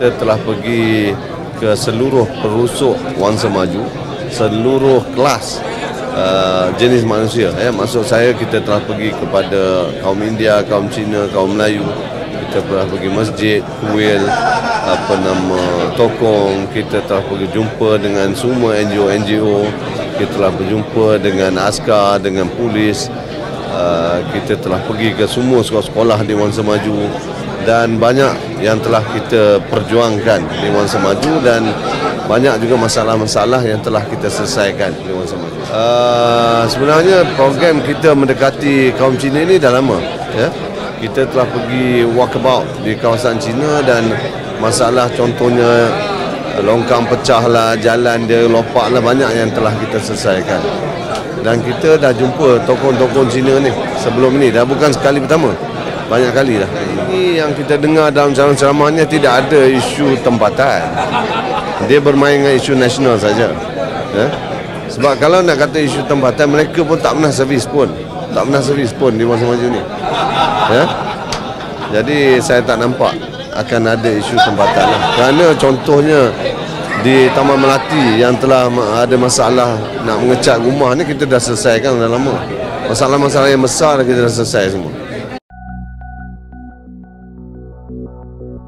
Kita telah pergi ke seluruh perusuk Wangsa Maju, seluruh kelas uh, jenis manusia. Ya, maksud saya kita telah pergi kepada kaum India, kaum Cina, kaum Melayu. Kita telah pergi masjid, kuil, apa nama, tokong. Kita telah pergi jumpa dengan semua NGO-NGO. Kita telah berjumpa dengan askar, dengan polis. Uh, kita telah pergi ke semua sekolah-sekolah di Wangsa Maju dan banyak yang telah kita perjuangkan di Wan Semaju dan banyak juga masalah-masalah yang telah kita selesaikan di Wan Semaju. Uh, sebenarnya program kita mendekati kaum Cina ini dah lama. Ya? Kita telah pergi walkabout di kawasan Cina dan masalah contohnya longkang pecah lah, jalan dia lopak lah banyak yang telah kita selesaikan. Dan kita dah jumpa tokoh-tokoh Cina ni sebelum ni dah bukan sekali pertama banyak kali dah. Ini yang kita dengar dalam ceramah-ceramahnya tidak ada isu tempatan. Dia bermain dengan isu nasional saja. Ya? Sebab kalau nak kata isu tempatan, mereka pun tak pernah servis pun. Tak pernah servis pun di masa maju ni. Ya? Jadi saya tak nampak akan ada isu tempatan lah. Kerana contohnya di Taman Melati yang telah ada masalah nak mengecat rumah ni kita dah selesaikan dah lama. Masalah-masalah yang besar kita dah selesai semua. Thank you.